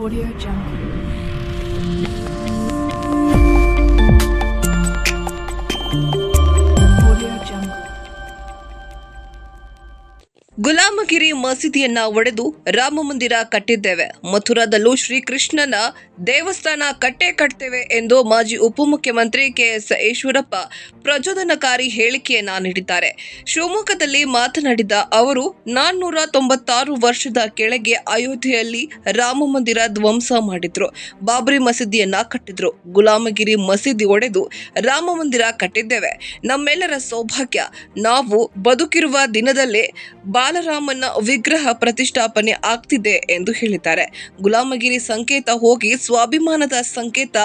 Audio Jungle. ಗುಲಾಮಗಿರಿ ಮಸೀದಿಯನ್ನ ಒಡೆದು ರಾಮ ಮಂದಿರ ಕಟ್ಟಿದ್ದೇವೆ. ಮಥುರಾದಲ್ಲೂ ಶ್ರೀಕೃಷ್ಣನ ದೇವಸ್ಥಾನ ಕಟ್ಟೆ ಕಟ್ತೇವೆ ಎಂದು ಮಾಜಿ ಉಪಮುಖ್ಯಮಂತ್ರಿ ಕೆಎಸ್ ಈಶ್ವರಪ್ಪ ಪ್ರಚೋದನಕಾರಿ ಹೇಳಿಕೆಯನ್ನ ನೀಡಿದ್ದಾರೆ. ಶಿವಮೊಗ್ಗದಲ್ಲಿ ಮಾತನಾಡಿದ ಅವರು, ನಾನ್ನೂರ ತೊಂಬತ್ತಾರು ವರ್ಷದ ಕೆಳಗೆ ಅಯೋಧ್ಯೆಯಲ್ಲಿ ರಾಮ ಮಂದಿರ ಧ್ವಂಸ ಮಾಡಿದ್ರು. ಬಾಬರಿ ಮಸೀದಿಯನ್ನ ಕಟ್ಟಿದ್ರು. ಗುಲಾಮಗಿರಿ ಮಸೀದಿ ಒಡೆದು ರಾಮ ಮಂದಿರ ಕಟ್ಟಿದ್ದೇವೆ. ನಮ್ಮೆಲ್ಲರ ಸೌಭಾಗ್ಯ. ನಾವು ಬದುಕಿರುವ ದಿನದಲ್ಲೇ ಬಾಲರಾಮನ ವಿಗ್ರಹ ಪ್ರತಿಷ್ಠಾಪನೆ ಆಗ್ತಿದೆ ಎಂದು ಹೇಳಿದ್ದಾರೆ. ಗುಲಾಮಗಿರಿ ಸಂಕೇತ ಹೋಗಿ ಸ್ವಾಭಿಮಾನದ ಸಂಕೇತ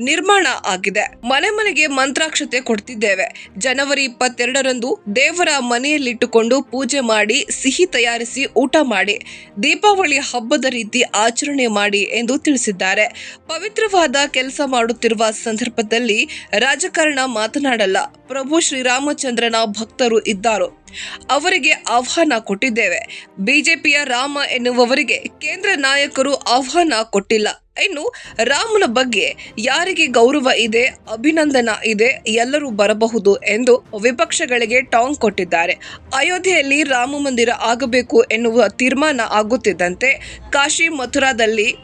ನಿರ್ಮಾಣ ಆಗಿದೆ. ಮನೆ ಮನೆಗೆ ಮಂತ್ರಾಕ್ಷತೆ ಕೊಡ್ತಿದ್ದೇವೆ. ಜನವರಿ ಇಪ್ಪತ್ತೆರಡರಂದು ದೇವರ ಮನೆಯಲ್ಲಿಟ್ಟುಕೊಂಡು ಪೂಜೆ ಮಾಡಿ, ಸಿಹಿ ತಯಾರಿಸಿ, ಊಟ ಮಾಡಿ, ದೀಪಾವಳಿ ಹಬ್ಬದ ರೀತಿ ಆಚರಣೆ ಮಾಡಿ ಎಂದು ತಿಳಿಸಿದ್ದಾರೆ. ಪವಿತ್ರವಾದ ಕೆಲಸ ಮಾಡುತ್ತಿರುವ ಸಂದರ್ಭದಲ್ಲಿ ರಾಜಕಾರಣ ಮಾತನಾಡಲ್ಲ. ಪ್ರಭು ಶ್ರೀರಾಮಚಂದ್ರನ ಭಕ್ತರು ಇದ್ದಾರೋ? ಅವರಿಗೆ ಆಹ್ವಾನ ಕೊಟ್ಟಿದ್ದೇವೆ. ಬಿಜೆಪಿಯ ರಾಮ ಎನ್ನುವವರಿಗೆ ಕೇಂದ್ರ ನಾಯಕರು ಆಹ್ವಾನ ಕೊಟ್ಟಿಲ್ಲ. ಇನ್ನು ರಾಮನ ಬಗ್ಗೆ ಯಾರಿಗೆ ಗೌರವ ಇದೆ, ಅಭಿನಂದನ ಇದೆ, ಎಲ್ಲರೂ ಬರಬಹುದು ಎಂದು ವಿಪಕ್ಷಗಳಿಗೆ ಟಾಂಗ್ ಕೊಟ್ಟಿದ್ದಾರೆ. ಅಯೋಧ್ಯೆಯಲ್ಲಿ ರಾಮ ಮಂದಿರ ಆಗಬೇಕು ಎನ್ನುವ ತೀರ್ಮಾನ ಆಗುತ್ತಿದ್ದಂತೆ ಕಾಶಿ ಮಥುರಾದಲ್ಲಿ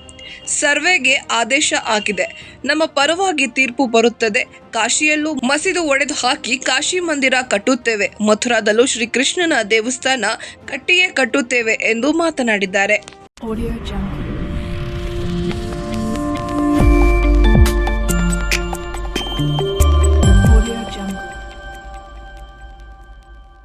ಸರ್ವೆಗೆ ಆದೇಶ ಆಗಿದೆ ನಮ್ಮ ಪರವಾಗಿ ತೀರ್ಪು ಬರುತ್ತದೆ. ಕಾಶಿಯಲ್ಲೂ ಮಸೀದು ಒಡೆದು ಹಾಕಿ ಕಾಶಿ ಮಂದಿರ ಕಟ್ಟುತ್ತೇವೆ. ಮಥುರಾದಲ್ಲೂ ಶ್ರೀಕೃಷ್ಣನ ದೇವಸ್ಥಾನ ಕಟ್ಟಿಯೇ ಕಟ್ಟುತ್ತೇವೆ ಎಂದು ಮಾತನಾಡಿದ್ದಾರೆ.